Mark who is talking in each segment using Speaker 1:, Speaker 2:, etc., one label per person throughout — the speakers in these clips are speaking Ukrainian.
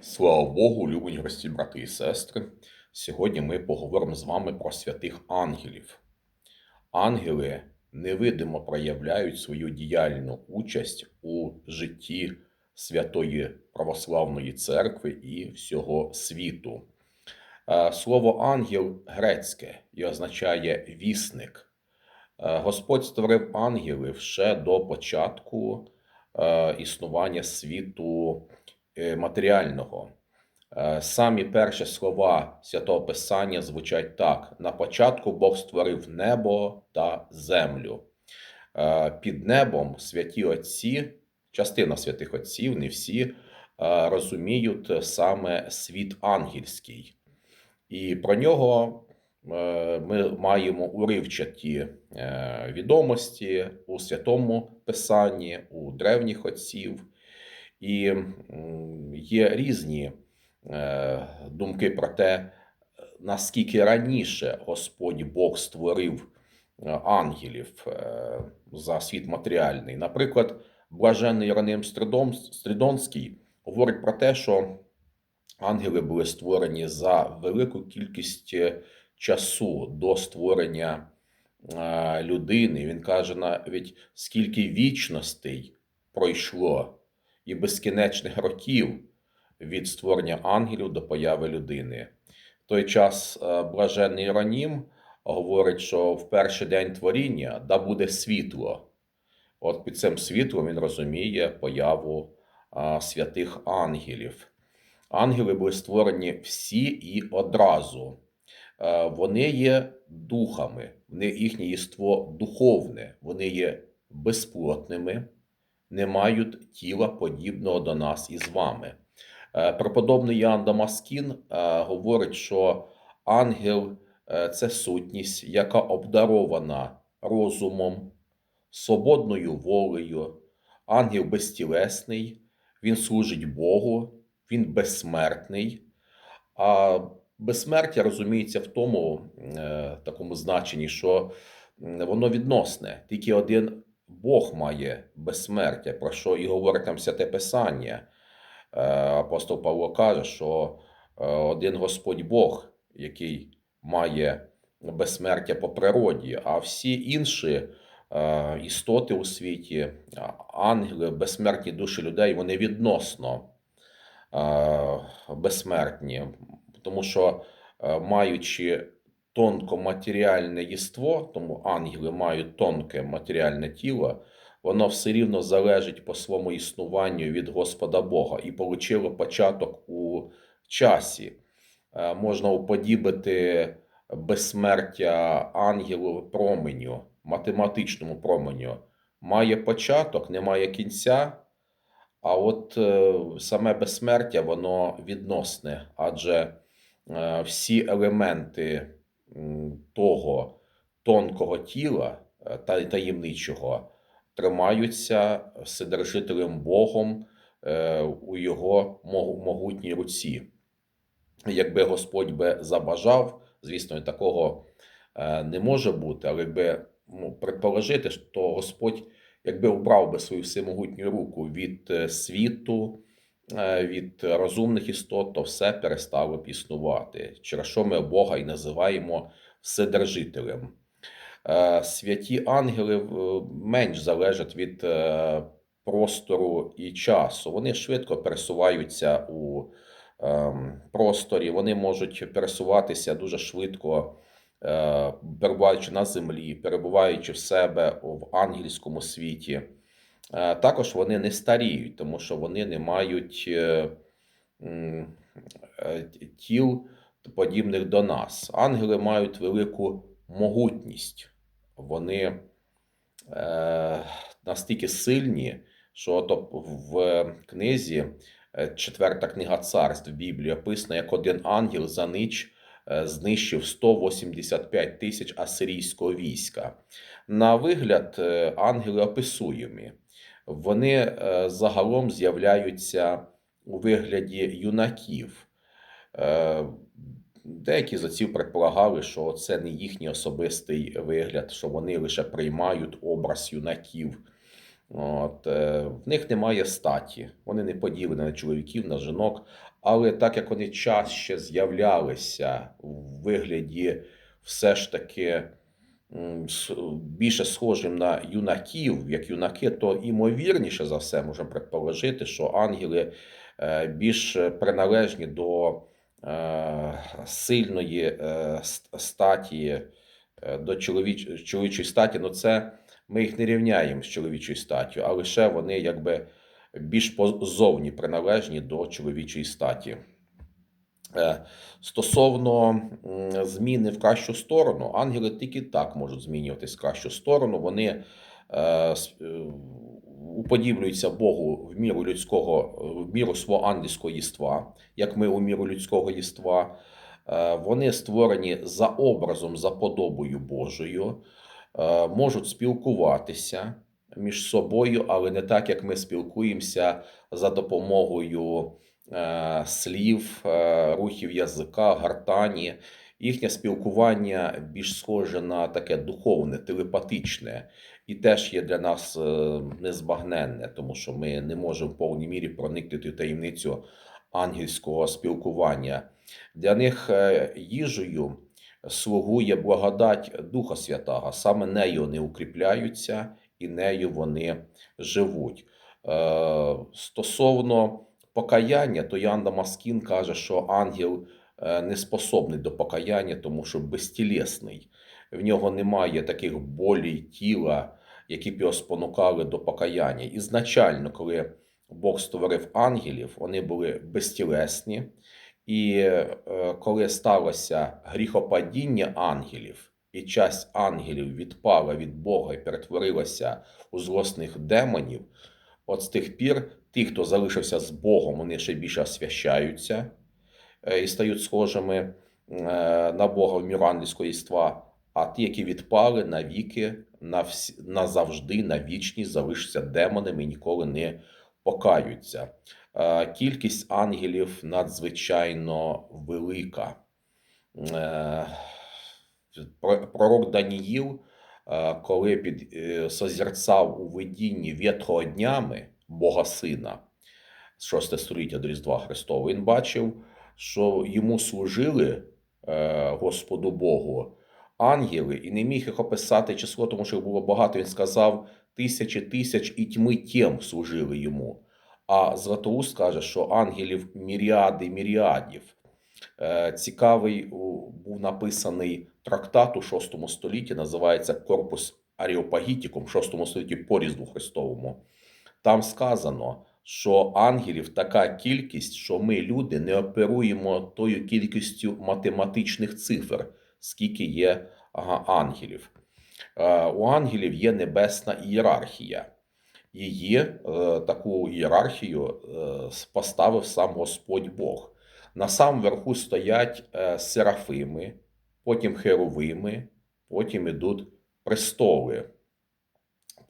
Speaker 1: Слава Богу, любені гості, брати і сестри. Сьогодні ми поговоримо з вами про святих ангелів. Ангели невидимо проявляють свою діяльну участь у житті Святої Православної Церкви і всього світу. Е, Слово ангел грецьке і означає вісник. Е, Господь створив ангелів ще до початку е, існування світу матеріального. Е, Самі перші слова святого Писання звучать так: на початку Бог створив небо та землю. Е, Під небом святі отці, частина святих отців, не всі, е, розуміють саме світ ангельський. І про нього е, ми маємо уривчаті е, відомості у святому Писанні, у древніх отців. І є різні е, думки про те, наскільки раніше Господь Бог створив е, ангелів е, за світ матеріальний. Наприклад, блаженний Іроним Стридонський говорить про те, що ангели були створені за велику кількість е, часу до створення е, людини. Він каже навіть скільки вічностей пройшло і безкінечних років від створення ангелів до появи людини. В той час е, блаженний Іронім говорить, що в перший день творіння да буде світло. От під цим світлом він розуміє появу а, святих ангелів. Ангели були створені всі і одразу. Е, Вони є духами, їхнє єство духовне, вони є безплотними, не мають тіла подібного до нас із вами. Е, Преподобний Ян Дамаскін е, говорить, що ангел е, це сутність, яка обдарована розумом, свободною волею. Ангел безтілесний, він служить Богу, він безсмертний. А безсмертя розуміється в тому такому значенні, що воно відносне. Тільки один Бог має безсмертя, про що і говорить там святе Писання. Е, Апостол Павло каже, що е, один Господь Бог, який має безсмертя по природі, а всі інші е, істоти у світі, ангели, безсмертні душі людей, вони відносно безсмертні, тому що маючи тонкоматеріальне єство, тому ангели мають тонке матеріальне тіло, воно все рівно залежить по своєму існуванню від Господа Бога і получило початок у часі. Е, Можна уподібити безсмертя ангелу променю, математичному променю. Має початок, немає кінця. А от е, саме безсмертя, воно відносне, адже е, всі елементи того тонкого тіла е, та таємничого тримаються Вседержителем Богом е, у його могутній руці. Якби Господь би забажав, звісно, такого е, не може бути, але якби ну, предположити, що Господь якби убрав би свою всемогутню руку від світу, від розумних істот, то все перестало існувати, через що ми Бога і називаємо Вседержителем. Е, Святі ангели е, менш залежать від е, простору і часу. Вони швидко пересуваються у ем, просторі, вони можуть пересуватися дуже швидко е, перебуваючи на землі, перебуваючи в себе в ангельському світі. Е, Також вони не старіють, тому що вони не мають е, е, тіл, подібних до нас. Ангели мають велику могутність. Вони настільки сильні, що в книзі, четверта книга царств Біблії описано, як один ангел за ніч знищив 185 тисяч асирійського війська. На вигляд, ангели описуємі. Вони е, загалом з'являються у вигляді юнаків. Е, Деякі з отців предполагали, що це не їхній особистий вигляд, що вони лише приймають образ юнаків. От, е, в них немає статі, вони не поділені на чоловіків, на жінок, але так як вони чаще з'являлися в вигляді все ж таки більше схожим на юнаків, як юнаки, то імовірніше за все можемо предположити, що ангели е, більш приналежні до е, сильної е, статі, до чоловіч, чоловічої статі. Ну, це ми їх не рівняємо з чоловічою статтю, а лише вони якби більш позовні приналежні до чоловічої статі. Е, Стосовно зміни в кращу сторону, ангели тільки так можуть змінюватись в кращу сторону. Вони е, е, уподіблюються Богу в міру людського, в міру свого ангельського єства, як ми у міру людського єства. Вони створені за образом, за подобою Божою, можуть спілкуватися між собою, але не так, як ми спілкуємося за допомогою слів, е, рухів язика, гартані. Їхнє спілкування більш схоже на таке духовне, телепатичне, і теж є для нас е, незбагненне, тому що ми не можемо в повній мірі проникнути в таємницю ангельського спілкування. Для них е, їжею слугує благодать Духа Святого, саме нею вони укріпляються і нею вони живуть. Е, Стосовно покаяння, то Ян Дамаскін каже, що ангел е, не способний до покаяння, тому що безтілесний. В нього немає таких болій тіла, які б його спонукали до покаяння. Ізначально, коли Бог створив ангелів, вони були безтілесні. І е, коли сталося гріхопадіння ангелів, і часть ангелів відпала від Бога і перетворилася у злосних демонів, от з тих пір ті, хто залишився з Богом, вони ще більше освящаються е, і стають схожими е, на Бога в міру ангельського єства, а ті, які відпали навіки, назавжди, на вічність, залишаться демонами і ніколи не покаються. Е, Кількість ангелів надзвичайно велика. Пророк Даніїл, коли під созерцав у видінні вітрого днями Бога Сина, 6 століття до Різдва Христова, він бачив, що йому служили е, Господу Богу ангели, і не міг їх описати число, тому що їх було багато. Він сказав, тисячі тисяч і тьми тєм служили йому. А Златоуст каже, що ангелів міріади міріадів. Е, Цікавий був написаний трактат у VI столітті, називається Корпус Аріопагітікум в VI столітті по Різдву Христовому. Там сказано, що ангелів така кількість, що ми, люди, не оперуємо тою кількістю математичних цифр, скільки є ангелів. Е, У ангелів є небесна ієрархія. Її е, таку ієрархію е, поставив сам Господь Бог. На самому верху стоять серафими, потім херовими, потім ідуть престоли,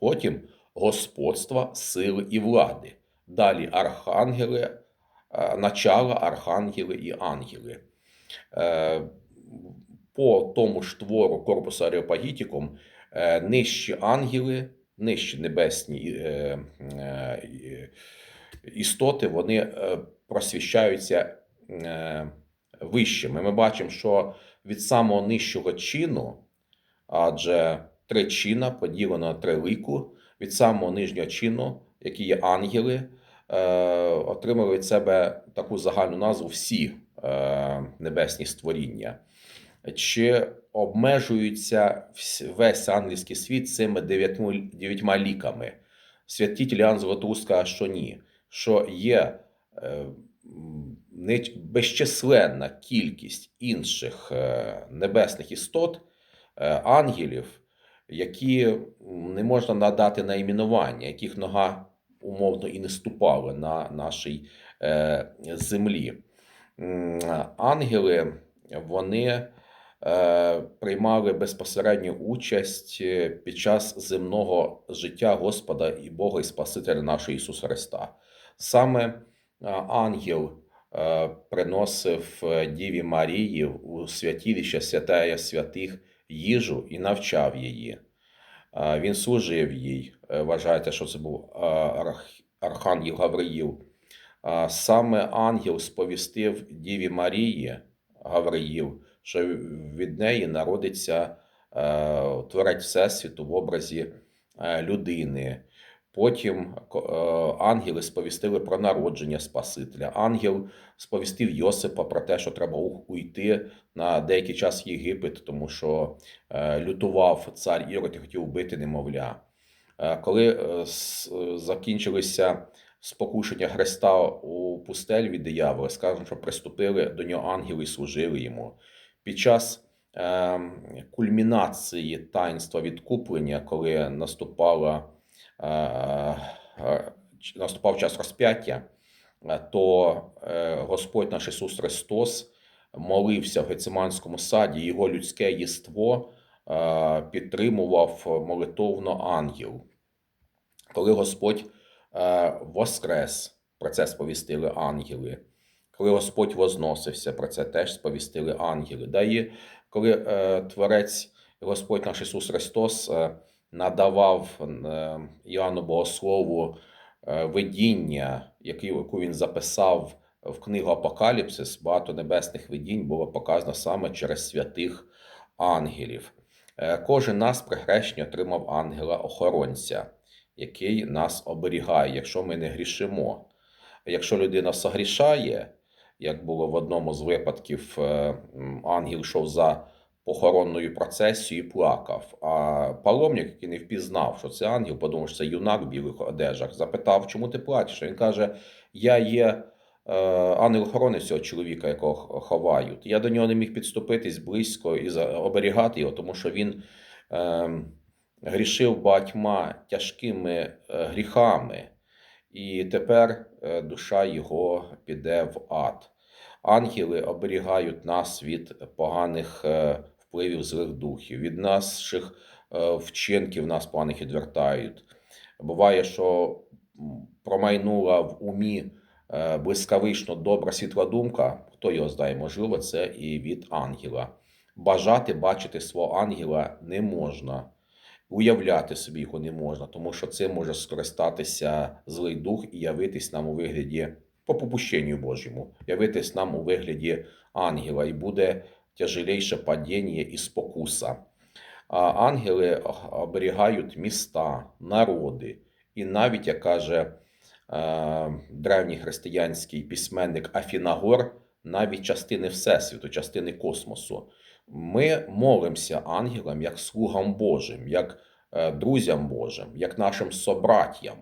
Speaker 1: потім господства, сили і влади. Далі архангели, е, начала, архангели і ангели. Е, По тому ж твору корпусу Аріопагітікум е, нижчі ангели, нижчі небесні істоти, вони просвіщаються вищими. Ми бачимо, що від самого нижчого чину, адже три чина поділено на три лику, від самого нижнього чину, які є ангели, е, отримали від себе таку загальну назву всі е, небесні створіння. Чи обмежується весь ангельський світ цими дев'ятьма, ліками? Святитель Іоанн Златоуст що ні, що є е, безчисленна кількість інших небесних істот, ангелів, які не можна надати найменування, яких нога умовно і не ступала на нашій е, землі. Ангели, вони е, приймали безпосередню участь е, під час земного життя Господа і Бога і Спасителя нашого Ісуса Христа. Саме е, ангел е, приносив Діві Марії у святилище святая святих їжу і навчав її. Він служив їй. Е, Вважається, що це був е, Архангел Гавриїл. Е, Саме ангел сповістив Діві Марії Гавриїл, що від неї народиться е, творець Всесвіту в образі людини. Потім е, ангели сповістили про народження Спасителя. Ангел сповістив Йосипа про те, що треба уйти на деякий час в Єгипет, тому що е, лютував цар Ірод і хотів вбити немовля. Е, Коли закінчилися спокушення Христа у пустелі від диявола, скажемо, що приступили до нього ангели і служили йому. Під час е, кульмінації таїнства відкуплення, коли наступала, наступав час розп'яття, е, то е, Господь наш Ісус Христос молився в Гециманському саді, його людське єство е, підтримував молитовно ангел. Коли Господь е, воскрес, про це сповістили ангели. Коли Господь возносився, про це теж сповістили ангели. Да і коли е, Творець Господь наш Ісус Христос е, надавав е, Іоанну Богослову е, видіння, яку він записав в книгу Апокаліпсис, багато небесних видінь було показано саме через святих ангелів. Е, Кожен нас при хрещенні отримав ангела-охоронця, який нас оберігає, якщо ми не грішимо. Якщо людина согрішає, як було в одному з випадків, е, ангел йшов за похоронною процесією плакав. А паломник, який не впізнав, що це ангел, подумав, що це юнак в білих одежах, запитав, чому ти плачеш? Він каже: Я є е, ангел-охоронець цього чоловіка, якого ховають. Я до нього не міг підступитись близько і оберігати його, тому що він е, грішив багатьма тяжкими е, гріхами, і тепер е, душа його піде в ад. Ангели оберігають нас від поганих впливів злих духів, від наших е, вчинків нас поганих відвертають. Буває, що промайнула в умі е, блискавично добра світла думка, хто його знає, можливо, це і від ангела. Бажати бачити свого ангела не можна, уявляти собі його не можна, тому що цим може скористатися злий дух і явитись нам у вигляді по попущенню Божому, явитись нам у вигляді ангела, і буде тяжелейше падіння і спокуса. А ангели оберігають міста, народи, і навіть, як каже е, древній християнський письменник Афінагор, навіть частини Всесвіту, частини космосу. Ми молимося ангелам як слугам Божим, як е, друзям Божим, як нашим собратьям.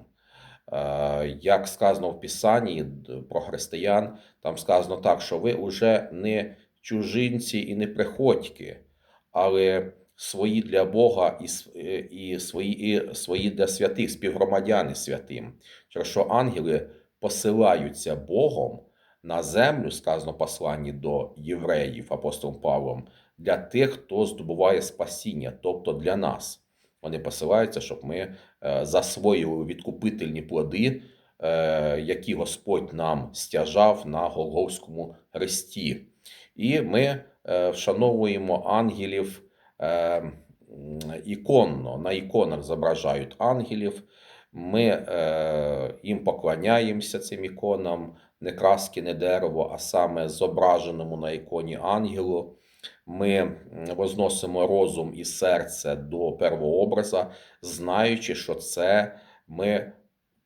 Speaker 1: Е, Як сказано в Писанні про християн, там сказано так, що ви вже не чужинці і не приходьки, але свої для Бога і, е, і, свої, і свої для святих, співгромадяни святим. Через що ангели посилаються Богом на землю, сказано посланні до євреїв апостолом Павлом, для тих, хто здобуває спасіння, тобто для нас. Вони посилаються, щоб ми е, засвоїли відкупительні плоди, е, які Господь нам стяжав на Голговському хресті. І ми е, вшановуємо ангелів е, іконно, на іконах зображають ангелів. Ми е, їм поклоняємося цим іконам, не краски, не дерево, а саме зображеному на іконі ангелу. Ми возносимо розум і серце до первообраза, знаючи, що це ми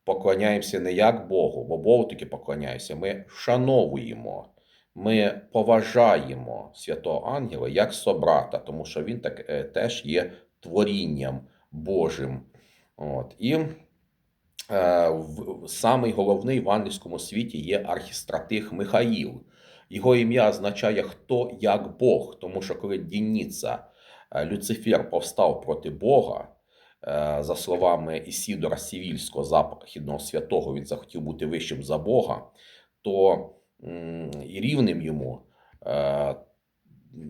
Speaker 1: поклоняємося не як Богу, бо Богу тільки поклоняємося, ми вшановуємо, ми поважаємо святого ангела як собрата, тому що він так, е, теж є творінням Божим. От. І е, в- самий головний в ангельському світі є архістратих Михаїл. Його ім'я означає хто як Бог, тому що коли Дініца, е, Люцифер повстав проти Бога, е, за словами Ісідора Сівільського, західного святого, він захотів бути вищим за Бога, то і рівним йому, е,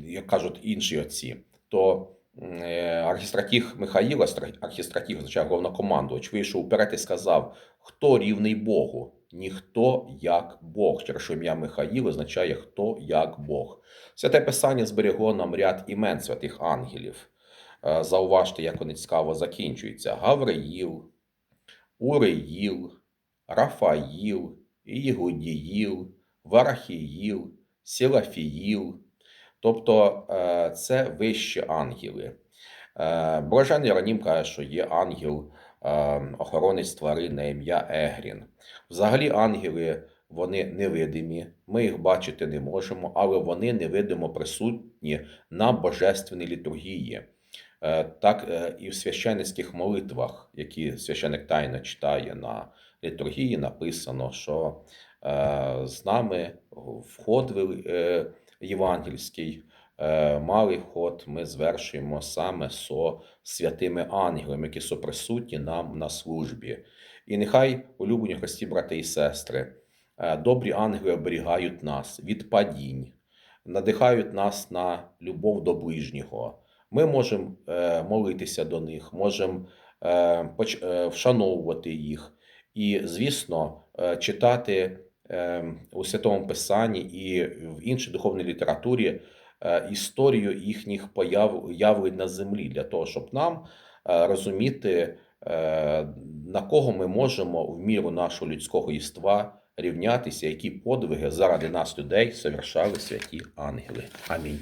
Speaker 1: як кажуть інші отці, то е, архістратіг Михаїла, стра- архістратіг означає головнокомандувач, вийшов вперед і сказав, хто рівний Богу? Ніхто як Бог. Через що ім'я Михаїл означає хто як Бог. Святе Писання зберегло нам ряд імен святих ангелів. Е, Зауважте, як вони цікаво закінчуються. Гавриїл, Уриїл, Рафаїл, Ігудіїл, Варахіїл, Сілафіїл. Тобто е, це вищі ангели. Е, Блажений Іеронім каже, що є ангел е, охоронець тварин на ім'я Егрін. Взагалі, ангели вони невидимі, ми їх бачити не можемо, але вони невидимо присутні на божественній літургії. Так і в священницьких молитвах, які священик тайно читає на літургії, написано, що з нами вход е, євангельський, е, малий вход ми звершуємо саме со святими ангелами, які соприсутні нам на службі. І нехай, улюблені Христі, брати і сестри, е, добрі ангели оберігають нас від падінь, надихають нас на любов до ближнього. Ми можемо е, молитися до них, можемо е, е, вшановувати їх і, звісно, е, читати е, у Святому Писанні і в іншій духовній літературі е, історію їхніх появ явлень на землі, для того, щоб нам е, розуміти, е, на кого ми можемо в міру нашого людського єства рівнятися, які подвиги заради нас, людей, совершали святі ангели. Амінь.